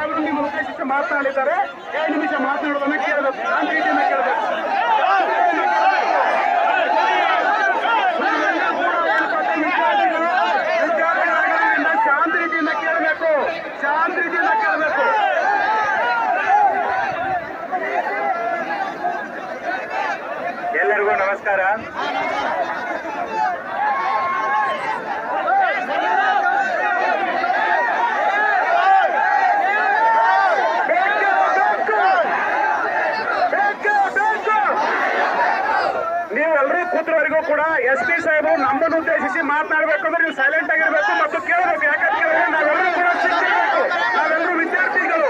ಸಾಹೇಬರು ನಿಮ್ಮ ಉದ್ದೇಶಿಸಿ ಮಾತನಾಡಿದ್ದಾರೆ ಎರಡು ನಿಮಿಷ ಮಾತನಾಡೋದನ್ನ ಕೇಳಬೇಕು. ಶಾಂತಿಯಿಂದ ಕೇಳಬೇಕು. ಶಾಂತ ರೀತಿಯಿಂದ ಕೇಳಬೇಕು. ಶಾಂತ ರೀತಿಯಿಂದ ಕೇಳಬೇಕು ಎಲ್ಲರಿಗೂ ನಮಸ್ಕಾರ ಬೇಕು, ಬೇಕು. ಬೇಕು, ಬೇಕು. ನೀವೆಲ್ಲರೂ ಕೂತ್ರವರೆಗೂ ಕೂಡ ಎಸ್ ಪಿ ಸಾಹೇಬರು ನಮ್ಮನ್ನು ಉದ್ದೇಶಿಸಿ ಮಾತನಾಡಬೇಕು ಅಂದ್ರೆ ನೀವು ಸೈಲೆಂಟ್ ಆಗಿರ್ಬೇಕು ಮತ್ತು ಕೇಳಬೇಕು. ಯಾಕಂದ್ರೆ ನಾವೆಲ್ಲರೂ ಕೂಡ ಶಿಕ್ಷಕರು. ನಾವೆಲ್ಲರೂ ವಿದ್ಯಾರ್ಥಿಗಳು.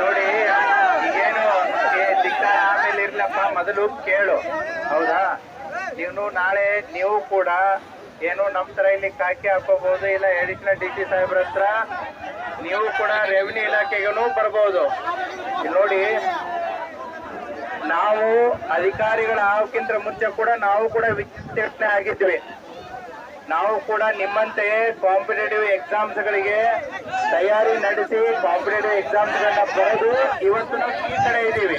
ನೋಡಿ, ಏನು? ಆಮೇಲೆ ಇರ್ಲಪ್ಪ, ಮೊದಲು ಕೇಳು. ಹೌದಾ? ನೀವು ನಾಳೆ ನೀವು ಕೂಡ ಏನು ನಮ್ಮ ತರ ಇಲ್ಲಿ ಕಾಕಿ ಹಾಕೋಬಹುದು, ಇಲ್ಲ ಅಡಿಷನಲ್ ಡಿ ಸಿ ಸಾಹೇಬ್ರ ಹತ್ರ, ನೀವು ಕೂಡ ರೆವಿನ್ಯೂ ಇಲಾಖೆಗೂ ಬರ್ಬೋದು. ನೋಡಿ, ನಾವು ಅಧಿಕಾರಿಗಳ ಆಗೋಕ್ಕಿಂತ ಮುಂಚೆ ಕೂಡ ನಾವು ಕೂಡ ವಿಚಿತ್ರ ಆಗಿದ್ವಿ. ನಾವು ಕೂಡ ನಿಮ್ಮಂತೆಯೇ ಕಾಂಪಿಟೇಟಿವ್ ಎಕ್ಸಾಮ್ಸ್ಗಳಿಗೆ ತಯಾರಿ ನಡೆಸಿ ಕಾಂಪಿಟೇಟಿವ್ ಎಕ್ಸಾಮ್ಸ್ಗಳನ್ನ ಬರೆದು ಇವತ್ತು ನಾವು ಈ ಕಡೆ ಇದ್ದೀವಿ.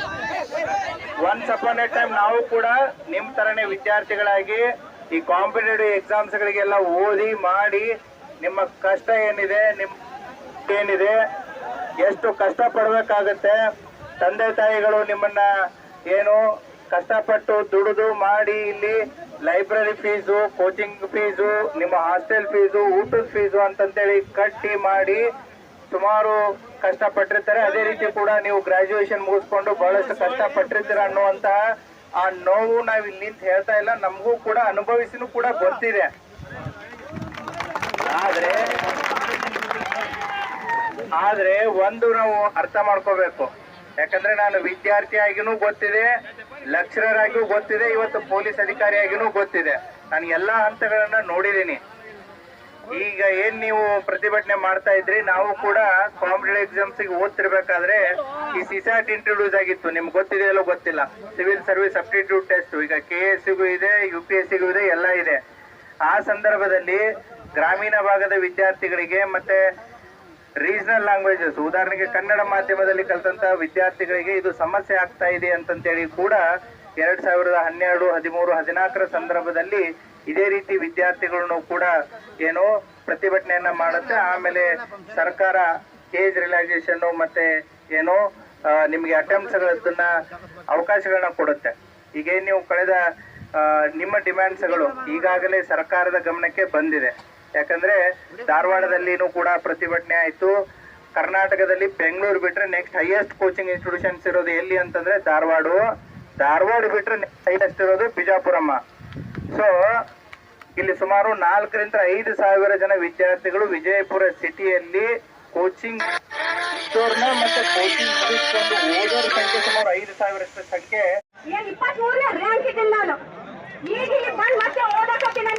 ಒನ್ಸ್ ಅಪಾನ್ ಎ ಟೈಮ್ ನಾವು ಕೂಡ ನಿಮ್ಮ ತರನೇ ವಿದ್ಯಾರ್ಥಿಗಳಾಗಿ ಈ ಕಾಂಪಿಟೇಟಿವ್ ಎಕ್ಸಾಮ್ಸ್ಗಳಿಗೆಲ್ಲ ಓದಿ ಮಾಡಿ ನಿಮ್ಮ ಕಷ್ಟ ಏನಿದೆ ನಿಮ್ಮ ಏನಿದೆ, ಎಷ್ಟು ಕಷ್ಟ ಪಡ್ಬೇಕಾಗತ್ತೆ ತಂದೆ ತಾಯಿಗಳು ನಿಮ್ಮನ್ನ ಏನು ಕಷ್ಟಪಟ್ಟು ದುಡಿದು ಮಾಡಿ ಇಲ್ಲಿ ಲೈಬ್ರರಿ ಫೀಸು ಕೋಚಿಂಗ್ ಫೀಸು ನಿಮ್ಮ ಹಾಸ್ಟೆಲ್ ಫೀಸು ಊಟದ ಫೀಸು ಅಂತಂತೇಳಿ ಕಟ್ಟಿ ಮಾಡಿ ಸುಮಾರು ಕಷ್ಟಪಟ್ಟಿರ್ತಾರೆ. ಅದೇ ರೀತಿ ಕೂಡ ನೀವು ಗ್ರಾಜುಯೇಷನ್ ಮುಗಿಸ್ಕೊಂಡು ಬಹಳಷ್ಟು ಕಷ್ಟಪಟ್ಟಿರ್ತೀರ ಅನ್ನುವಂತ ಆ ನೋವು ನಾವು ಇಲ್ಲಿ ಹೇಳ್ತಾ ಇಲ್ಲ, ನಮಗೂ ಕೂಡ, ಅನುಭವಿಸಿನೂ ಕೂಡ ಗೊತ್ತಿದೆ. ಆದ್ರೆ ಆದ್ರೆ ಒಂದು ನಾವು ಅರ್ಥ ಮಾಡ್ಕೋಬೇಕು. ಯಾಕಂದ್ರೆ ನಾನು ವಿದ್ಯಾರ್ಥಿಯಾಗಿನೂ ಗೊತ್ತಿದೆ ಲೆಕ್ಚರರ್ ಗೊತ್ತಿದೆ, ಇವತ್ತು ಪೊಲೀಸ್ ಅಧಿಕಾರಿಯಾಗಿನೂ ಗೊತ್ತಿದೆ. ನಾನು ಎಲ್ಲಾ ಹಂತಗಳನ್ನ ನೋಡಿದ್ದೀನಿ. ಈಗ ಏನ್ ನೀವು ಪ್ರತಿಭಟನೆ ಮಾಡ್ತಾ ಇದ್ರಿ, ನಾವು ಕೂಡ ಕಾಂಪಿಟೇಟಿವ್ ಎಕ್ಸಾಮ್ಸ್ ಓದ್ತಿರ್ಬೇಕಾದ್ರೆ ಈ ಸಿಸಾಟ್ ಇಂಟ್ರೊಡ್ಯೂಸ್ ಆಗಿತ್ತು. ನಿಮ್ಗೆ ಗೊತ್ತಿದೆಯಲ್ಲೋ ಗೊತ್ತಿಲ್ಲ. ಸಿವಿಲ್ ಸರ್ವಿಸ್ ಅಪ್ಟಿಟ್ಯೂಡ್ ಟೆಸ್ಟ್ ಈಗ ಕೆ ಎಸ್ ಇದೆ ಯು ಪಿ ಎಸ್ ಸಿಗೂ ಇದೆ, ಎಲ್ಲ ಇದೆ. ಆ ಸಂದರ್ಭದಲ್ಲಿ ಗ್ರಾಮೀಣ ಭಾಗದ ವಿದ್ಯಾರ್ಥಿಗಳಿಗೆ ಮತ್ತೆ ರೀಜನಲ್ ಲ್ಯಾಂಗ್ವೇಜಸ್ ಉದಾಹರಣೆಗೆ ಕನ್ನಡ ಮಾಧ್ಯಮದಲ್ಲಿ ಕಲಿತಂತ ವಿದ್ಯಾರ್ಥಿಗಳಿಗೆ ಇದು ಸಮಸ್ಯೆ ಆಗ್ತಾ ಇದೆ ಅಂತಂತೇಳಿ ಕೂಡ ಎರಡ್ ಸಾವಿರದ ಹನ್ನೆರಡು, ಹದಿಮೂರು, ಹದಿನಾಲ್ಕರ ಸಂದರ್ಭದಲ್ಲಿ ಇದೇ ರೀತಿ ವಿದ್ಯಾರ್ಥಿಗಳನ್ನು ಕೂಡ ಏನು ಪ್ರತಿಭಟನೆಯನ್ನ ಮಾಡುತ್ತೆ. ಆಮೇಲೆ ಸರ್ಕಾರ ಏಜ್ ರಿಲ್ಯಾಕ್ಸೇಷನ್ ಮತ್ತೆ ಏನು ನಿಮಗೆ ಅಟೆಂಪ್ಟ್ಸ್ಗಳನ್ನ ಅವಕಾಶಗಳನ್ನ ಕೊಡುತ್ತೆ. ಈಗ ನೀವು ಕಳೆದ ನಿಮ್ಮ ಡಿಮ್ಯಾಂಡ್ಸ್ಗಳು ಈಗಾಗಲೇ ಸರ್ಕಾರದ ಗಮನಕ್ಕೆ ಬಂದಿದೆ. ಯಾಕಂದ್ರೆ ಧಾರವಾಡದಲ್ಲಿನೂ ಕೂಡ ಪ್ರತಿಭಟನೆ ಆಯಿತು. ಕರ್ನಾಟಕದಲ್ಲಿ ಬೆಂಗಳೂರು ಬಿಟ್ರೆ ನೆಕ್ಸ್ಟ್ ಹೈಯೆಸ್ಟ್ ಕೋಚಿಂಗ್ ಇನ್ಸ್ಟಿಟ್ಯೂಷನ್ಸ್ ಇರೋದು ಎಲ್ಲಿ ಅಂತಂದ್ರೆ ಧಾರವಾಡ. ಧಾರವಾಡ ಬಿಟ್ರೆ ಹೈಯೆಸ್ಟ್ ಇರೋದು ಬಿಜಾಪುರಮ್ಮ. ಸೊ ಇಲ್ಲಿ ಸುಮಾರು ನಾಲ್ಕರಿಂದ ಐದು ಸಾವಿರ ಜನ ವಿದ್ಯಾರ್ಥಿಗಳು ವಿಜಯಪುರ ಸಿಟಿಯಲ್ಲಿ ಕೋಚಿಂಗ್ ಮತ್ತೆ ಕೋಚಿಂಗ್ ಮುಗಿಸ್ಕೊಂಡು ಓದೋರ ಸಂಖ್ಯೆ ಸುಮಾರು ಐದು ಸಾವಿರಷ್ಟು ಸಂಖ್ಯೆ ಇಪ್ಪತ್ಮೂರನೇ ರ್ಯಾಂಕ್ ಇದ್ದೀನಿ ನಾನು. ಈಗ ಬಂದ್ ಮತ್ತೆ ಓದಕತ್ತೀನಿ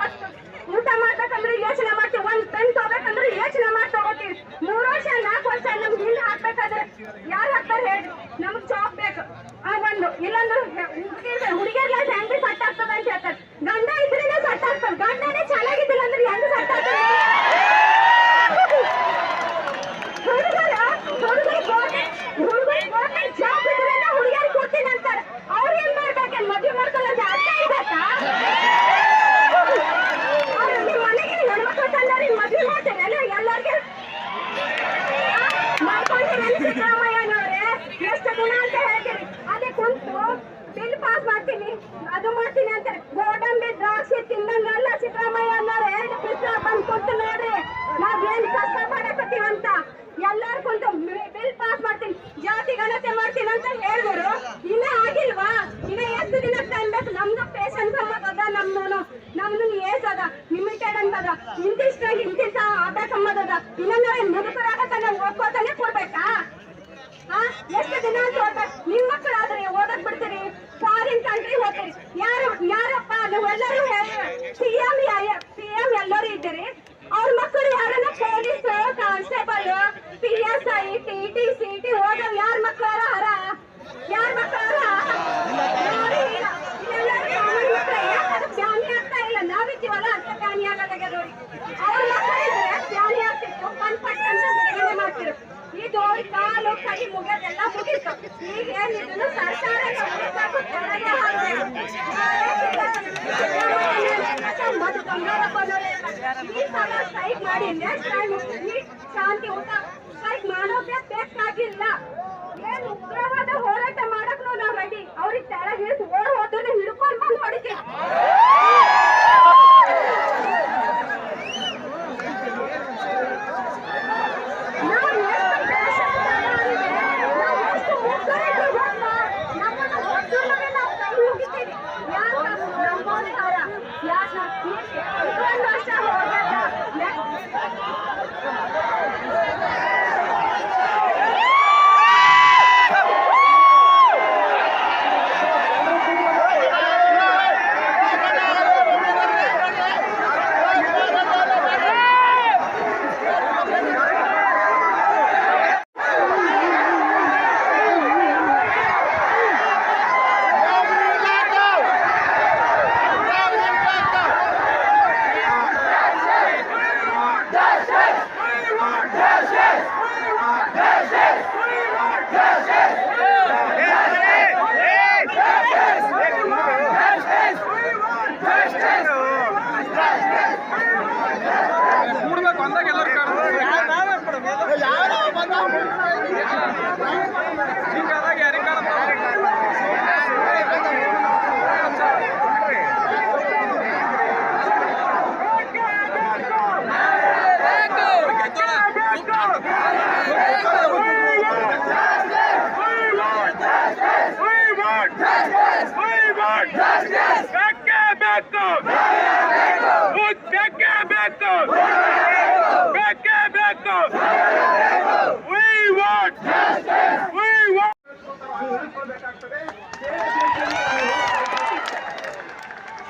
questions. ಎಷ್ಟು ದಿನ ಅಂತ ಹೇಳ್ತೀರಿ ಅದೇ ಕುಂತು, ಬಿಲ್ ಪಾಸ್ ಮಾಡ್ತೀನಿ. ಅದು ಮಾಡ್ತೀನಿ ಅಂತಾರೆ. ಗೋಡಂಬಿ ದ್ರಾಕ್ಷಿ ತಿನ್ನಂಗಲ್ಲ ಸಿದ್ದರಾಮಯ್ಯ ಅನ್ನೋರು ಎರಡು ಪಿಸ್ತ ಬಂದು ಕುಂತು ನೋಡ್ರಿ ನಾವ್ ಏನ್ ಕಷ್ಟ ಮಾಡಕತ್ತೀವಿ ಅಂತ. ಎಲ್ಲಾರು ಕುಂತು ಬಿಲ್ ಪಾಸ್ ಮಾಡ್ತೀನಿ. ಜಾತಿ ಗಣತೆ ಮಾಡ್ತೀನಿ ಅಂತ ಹೇಳಿದ್ರು. ಇನ್ನ ಆಗಿಲ್ವಾ? ಇನ್ನ ಎಷ್ಟು ದಿನ ಕಾಯ್ಬೇಕು ನಮ್ದು ಪೇಷನ್ಸ್ ಅದ ನಮ್ದು ನಮ್ದು ಏಜ್ ಅದ ಲಿಮಿಟೆಡ್ ಅಂತದ ಇಂತಿಷ್ಟ ಇಂತಿಂತ ಆಟ ಕಮ್ಮದದ ಇನ್ನ ನಾವೇನ್ ಮುದುಕರ ಎಷ್ಟು ದಿನ ಅಂತ ಓದಕ್ ನಿಮ್ ಮಕ್ಕಳಾದ್ರೆ ಓದಕ್ ಬಿಡ್ತೀರಿ? ಫಾರಿನ್ ಕಂಟ್ರಿ ಹೋಗ್ತೀರಿ. ಯಾರು, ಯಾರಪ್ಪ ನೀವೆಲ್ಲರೂ ಸಿ ಎಂ ಸಿ ಎಂ ಎಲ್ಲರೂ ಇದ್ದೀರಿ. ಅವ್ರ ಮಕ್ಕಳು ಯಾರನ್ನ police constable P S I T T C T ಹೋದವ್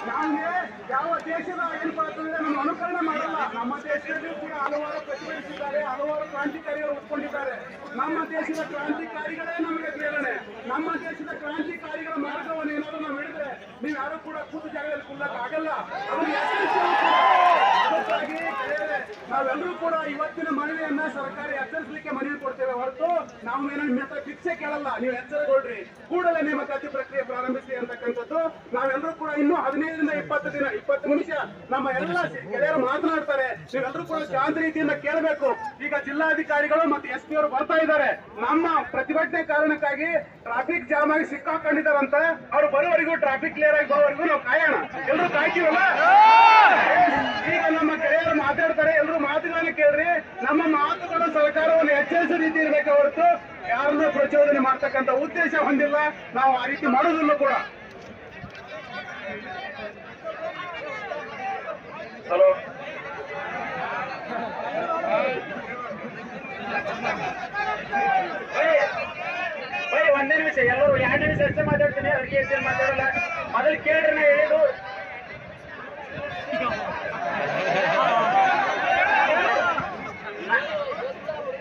ನಮ್ಗೆ ಯಾವ ದೇಶದ ಏನಪ್ಪಾ ಅಂತಂದ್ರೆ ನಮ್ಮ ಅನುಕರಣೆ ಮಾಡಲ್ಲ. ನಮ್ಮ ದೇಶದಲ್ಲಿ ಕೂಡ ಹಲವಾರು ಪ್ರತಿಭಟಿಸಿದ್ದಾರೆ, ಹಲವಾರು ಕ್ರಾಂತಿಕಾರಿಗಳು ಒಪ್ಪಿಕೊಂಡಿದ್ದಾರೆ ನಮ್ಮ ದೇಶದ ಕ್ರಾಂತಿಕಾರಿಗಳೇ ನಮಗೆ ಪ್ರೇರಣೆ. ನಮ್ಮ ದೇಶದ ಕ್ರಾಂತಿಕಾರಿಗಳ ಮಾರ್ಗವನ್ನು ಏನಾದರೂ ನಾವು ಹಿಡಿದ್ರೆ ನೀವು ಯಾರು ಕೂಡ ಕೂತು ಜಾಗದಲ್ಲಿ ಕುಲ್ಲಕ್ ಆಗಲ್ಲ ಅವ್ರು ಎಚ್ಚರಿಸಿ ಅದಕ್ಕಾಗಿ ಗೆಳೆಯರೇ, ನಾವೆಲ್ಲರೂ ಕೂಡ ಇವತ್ತಿನ ಮನವಿಯನ್ನ ಸರ್ಕಾರ ಎಚ್ಚರಿಸಲಿಕ್ಕೆ ಮನವಿ ಕೊಡ್ತೇವೆ ಹೊರತು ನಾವು ಏನೋ ಭಿಕ್ಷೆ ಕೇಳಲ್ಲ. ನೀವು ಎಚ್ಚರಗೊಳ್ರಿ. ಕೂಡಲೇ ನೇಮಕಾತಿ ಪ್ರಕ್ರಿಯೆ ಪ್ರಾರಂಭಿಸಿ ಅಂತಕ್ಕಂಥದ್ದು. ನಾವೆಲ್ಲರೂ ಕೂಡ ಇನ್ನು ಹದಿನೈದರಿಂದ ಇಪ್ಪತ್ತು ದಿನ, ಇಪ್ಪತ್ತು ನಿಮಿಷ ನಮ್ಮ ಎಲ್ಲ ಗೆಳೆಯರು ಮಾತನಾಡ್ತಾರೆ. ನೀವೆಲ್ಲರೂ ಕೂಡ ಶಾಂತ ರೀತಿಯಿಂದ ಕೇಳಬೇಕು. ಈಗ ಜಿಲ್ಲಾಧಿಕಾರಿಗಳು ಮತ್ತು ಎಸ್ ಪಿ ಅವರು ಬರ್ತಾ ಇದ್ದಾರೆ. ನಮ್ಮ ಪ್ರತಿಭಟನೆ ಕಾರಣಕ್ಕಾಗಿ ಟ್ರಾಫಿಕ್ ಜಾಮ್ ಆಗಿ ಸಿಕ್ಕಾಕೊಂಡಿದ್ದಾರಂತ ಅವ್ರು ಬರೋವರೆಗೂ ಟ್ರಾಫಿಕ್ ಕ್ಲಿಯರ್ ಆಗಿ ಬರೋವರೆಗೂ ನಾವು ಕಾಯೋಣ. ಎಲ್ಲರೂ ಕಾಯ್ತೀವಲ್ಲ ಈಗ ನಮ್ಮ ಗೆಳೆಯರು ಮಾತಾಡ್ತಾರೆ. ಎಲ್ಲರೂ ಮಾತುಗಳನ್ನು ಕೇಳ್ರಿ. ನಮ್ಮ ಮಾತುಗಳ ಸರ್ಕಾರವನ್ನು ಎಚ್ಚರಿಸೋ ರೀತಿ ಇರಬೇಕು ಹೊರತು ಯಾರನ್ನ ಪ್ರಚೋದನೆ ಮಾಡ್ತಕ್ಕಂಥ ಉದ್ದೇಶ ಹೊಂದಿಲ್ಲ. ನಾವು ಆ ರೀತಿ ಮಾಡೋದಿಲ್ಲ ಕೂಡ. ಹಲೋ. ಒಂದೇ ನಿಮಿಷ. ಎಲ್ಲರೂ ಎರಡು ನಿಮಿಷ ಅಷ್ಟೇ ಮಾತಾಡ್ತೀನಿ. ಅವ್ರಿಗೆ ಮಾತಾಡಲ್ಲ. ಮೊದಲು ಕೇಳ್ರಿ ನಾ ಹೇಳಿದ್ದು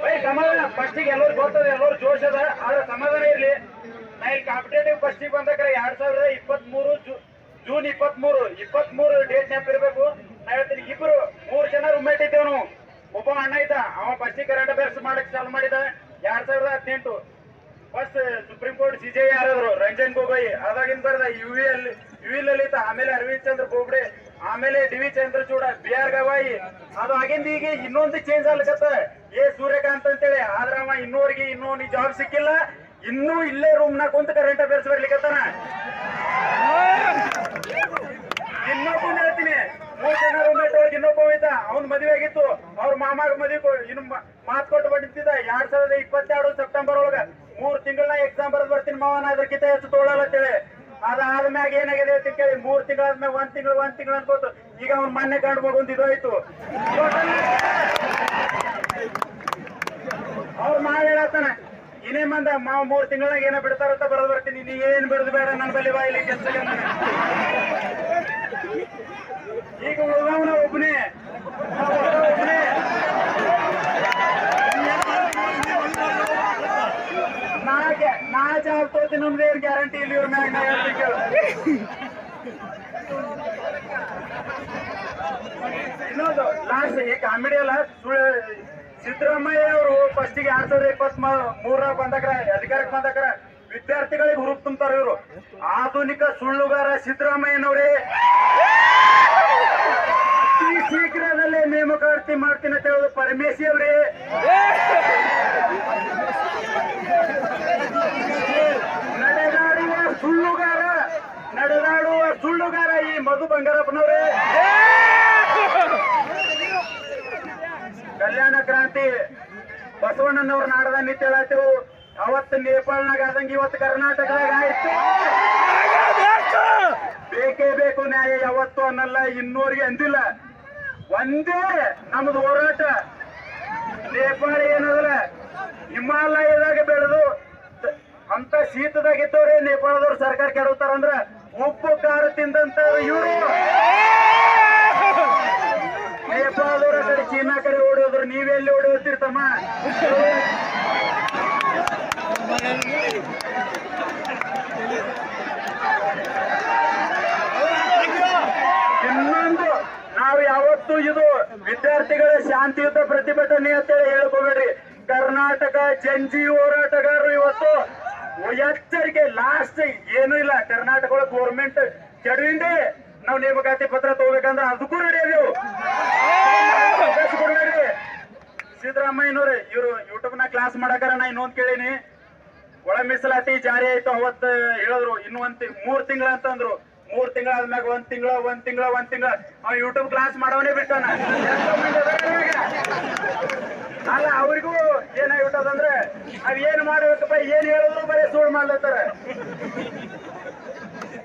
ಬೈ ಸಮಾಧಾನ ಫಸ್ಟಿಗೆ ಎಲ್ಲರೂ ಗೊತ್ತದ ಎಲ್ಲರೂ ಜೋಶ್ ಅದ ಆದ್ರೆ ಸಮಾಧಾನ ಇರ್ಲಿ. ನಾ ಇಲ್ಲಿ ಕಾಂಪಿಟೇಟಿವ್ ಫಸ್ಟಿಗೆ ಬಂದಕ್ರೆ ಎರಡ್ ಸಾವಿರದ ಇಪ್ಪತ್ತ್ ಮೂರು ಜೂನ್ ಇಪ್ಪತ್ತ್ ಮೂರು ಇಪ್ಪತ್ತ್ ಮೂರು ಡೇಟ್ ನೆನಪಿರ್ಬೇಕು ನಾ ಹೇಳ್ತೀನಿ, ಇಬ್ರು, ಮೂರ್ ಜನ ರೂಮ್ಮೇಟ್ ಇದ್ದೇವನು ನಾವು. ಒಬ್ಬ ಅಣ್ಣ ಐತ ಅವ ಫಸ್ಟಿಗೆ ಕರೆಂಟ್ ಅಫೇರ್ಸ್ ಮಾಡಕ್ ಚಾಲು ಮಾಡಿದ. ಎರಡ್ ಸಾವಿರದ ಹದಿನೆಂಟು ಫಸ್ಟ್ ಸುಪ್ರೀಂ ಕೋರ್ಟ್ ಸಿಜೆ ಯಾರಾದ್ರು, ರಂಜನ್ ಗೊಗೊಯ್, ಅದಾಗಿಂದ ಬರ್ದ ಯು ಅಲ್ಲಿ ಯು ವಿ ಲಲಿತ, ಆಮೇಲೆ ಅರವಿಂದ್ ಚಂದ್ರ ಬೋಬ್ಡೆ ಆಮೇಲೆ D V Chandrachud, B R Gavai, ಅದು ಆಗಿಂದ ಈಗ ಇನ್ನೊಂದು ಚೇಂಜ್ ಆಗ್ಲಿಕತ್ತ. ಏ ಸೂರ್ಯಕಾಂತ್ ಅಂತೇಳಿ, ಆದ್ರ ಅವ ಇನ್ನೋರ್ಗಿ ಇನ್ನೂ ನೀ ಜಾಬ್ ಸಿಕ್ಕಿಲ್ಲ. ಇನ್ನೂ ಇಲ್ಲೇ ರೂಮ್ ನಾಗ ಕುಂತ ಕರೆಂಟ್ ಅಫೇರ್ಸ್ ಬರ್ಲಿಕ್ಕತ್ತಾನ ಇನ್ನೊಬ್ಬ ಹೇಳ್ತೀನಿ, ಮೂರ್ ಜನ ರೂಮ್ಮೇಟ್ ಇನ್ನೊಬ್ಬ ಅವ್ನ ಮದ್ವೆ ಆಗಿತ್ತು. ಅವ್ರ ಮಾಮಾಗ ಮದುವೆ ಇನ್ನು ಮಾತ್ ಕೊಟ್ಟು ಬಂದಿದ್ದ. ಎರಡ್ ಸಾವಿರದ ಇಪ್ಪತ್ತೆರಡು ಸೆಪ್ಟೆಂಬರ್ ಒಳಗ ಮೂರ್ ತಿಂಗಳ ಎಕ್ಸಾಮ್ ಬರೆದು ಬರ್ತೀನಿ ಮಾವನ. ಅದಕ್ಕಿಂತ ಹೆಚ್ಚು ತೋಳಲ್ಲ ಅಂತೇಳಿ. ಆದ್ಮ್ಯಾಗ ಏನಾಗಿದೆ ಅಂತ ಕೇಳಿ, ಮೂರ್ ತಿಂಗಳಾದ್ಮ್ಯಾಗ ಒಂದ್ ತಿಂಗಳು ಒಂದ್ ತಿಂಗಳು ಅನ್ಕೋತು ಈಗ ಅವ್ನ ಮೊನ್ನೆ ಗಂಡು ಮಗೊಂದ್ ಇದಾಯ್ತು. ಅವ್ರ ಮಾವ ಹೇಳತ್ತಾನ ಇನ್ನೇ ಮಂದ ಮಾವ ಮೂರ್ ತಿಂಗಳಾಗ ಏನ ಬಿಡ್ತಾರಂತ ಬರೋದ್ ಬರ್ತೀನಿ, ನೀ ಏನ್ ಬಿಡದು ಬೇಡ ನನ್ ಬಲ್ಲಿ ಬಾ ಇಲ್ಲಿ ಕೆಲ್ಸ ಈಗ ಉಳ್ದವನ ಒಬ್ಬನೇ ತೋತೀನಿ ನಮ್ದು ಏನ್ ಗ್ಯಾರಂಟಿ ಇಲ್ಲಿ, ಇವ್ರ ಮ್ಯಾಗ ಇನ್ನೊಂದು ಲಾಸ್ಟ್ ಈ ಕಾಮಿಡಿ ಅಲ್ಲ, ಸುಳ್ಳು ಸಿದ್ದರಾಮಯ್ಯ ಅವರು ಫಸ್ಟಿಗೆ ಎರಡ್ ಸಾವಿರದ ಇಪ್ಪತ್ತ್ ಮೂರ ಬಂದಕ್ರ ಅಧಿಕಾರಕ್ಕೆ ಬಂದಕ್ರ ವಿದ್ಯಾರ್ಥಿಗಳಿಗೆ ಹುರುಪ್ ತುಂಬ್ತಾರ ಇವರು. ಆಧುನಿಕ ಸುಳ್ಳುಗಾರ ಸಿದ್ದರಾಮಯ್ಯನವರೇ. ಅತಿ ಶೀಘ್ರದಲ್ಲೇ ನೇಮಕಾತಿ ಮಾಡ್ತೀನಿ ಅಂತ ಹೇಳೋದು ಪರಮೇಶಿ ಅವರೇ ನಡೆದಾಡುವ ಸುಳ್ಳುಗಾರ ನಡೆದಾಡುವ ಸುಳ್ಳುಗಾರ ಈ ಮಧು ಬಂಗಾರಪ್ಪನವರೇ. ಕಲ್ಯಾಣ ಕ್ರಾಂತಿ ಬಸವಣ್ಣನವ್ರ ನಾಡದ ನಿತ್ಯ ಹೇಳತ್ತೇವು ಅವತ್ತು ನೇಪಾಳನಾಗ ಆದಂಗೆ ಇವತ್ತು ಕರ್ನಾಟಕದಾಗ ಆಯ್ತು. ಬೇಕೇ ಬೇಕು ನ್ಯಾಯ, ಯಾವತ್ತು ಅನ್ನಲ್ಲ, ಇನ್ನೂರಿಗೆ ಅಂದಿಲ್ಲ. ಒಂದೇ ನಮ್ದು ಹೋರಾಟ. ನೇಪಾಳ ಏನದಲ್ಲ, ಹಿಮಾಲಯದಾಗ ಬೆಳೆದು ಅಂತ ಶೀತದಾಗ ಇದ್ದವ್ರೆ, ನೇಪಾಳದವ್ರು ಸರ್ಕಾರ ಕೆಡವುತ್ತಾರಂದ್ರ ಉಪ್ಪು ಖಾರ ತಿಂದಂತ ಇವರು. ನೇಪಾಳದವ್ರ ಕಡೆ, ಚೀನಾ ಕಡೆ ಓಡೋದ್ರು, ನೀವೆಲ್ಲಿ ಓಡೋತಿರ್ತಮ್ಮ ಇನ್ನೊಂದು, ನಾವು ಯಾವತ್ತು ಇದು ವಿದ್ಯಾರ್ಥಿಗಳ ಶಾಂತಿಯುತ ಪ್ರತಿಭಟನೆ ಅಂತೇಳಿ ಹೇಳ್ಕೋಬೇಡ್ರಿ. ಕರ್ನಾಟಕ ಜಂಜಿ ಹೋರಾಟಗಾರರು ಇವತ್ತು ಎಚ್ಚರಿಕೆ ಲಾಸ್ಟ್ ಏನು ಇಲ್ಲ. ಕರ್ನಾಟಕ ಗೋರ್ಮೆಂಟ್ ಕೆಡವಿಂದೆ ನಾವು ನೇಮಕಾತಿ ಪತ್ರ ತಗೋಬೇಕಂದ್ರೆ ಅದಕ್ಕೂ ಅವಕಾಶ ಸಿದ್ದರಾಮಯ್ಯನವ್ರೆ, ಇವರು ಯೂಟ್ಯೂಬ್ನ ಕ್ಲಾಸ್ ಮಾಡಕಾರ ನಾ ಇನ್ನೊಂದ್ ಕೇಳೀನಿ. ಒಳ ಮೀಸಲಾತಿ ಜಾರಿ ಆಯ್ತು ಅವತ್ ಹೇಳಿದ್ರು. ಇನ್ನು ಒಂದ್ ಮೂರ್ ತಿಂಗಳ ಅಂತಂದ್ರು ಮೂರ್ ತಿಂಗಳ ಆದ್ಮ್ಯಾಗ ಒಂದ್ ತಿಂಗಳ ಒಂದ್ ತಿಂಗಳ ಒಂದ್ ತಿಂಗಳ. ಆ ಯೂಟ್ಯೂಬ್ ಕ್ಲಾಸ್ ಮಾಡೋನೇ ಬಿಟ್ಟಾನ. ಅಲ್ಲ ಅವ್ರಿಗೂ ಏನಾಗ್ಬಿಟ್ಟದಂದ್ರೆ ನಾವ್ ಏನ್ ಮಾಡ್ಬೇಕಪ್ಪ ಏನ್ ಹೇಳಿದ್ರು ಬರೀ ಸುಳ್ಳು ಮಾಡ್ಲತ್ತಾರ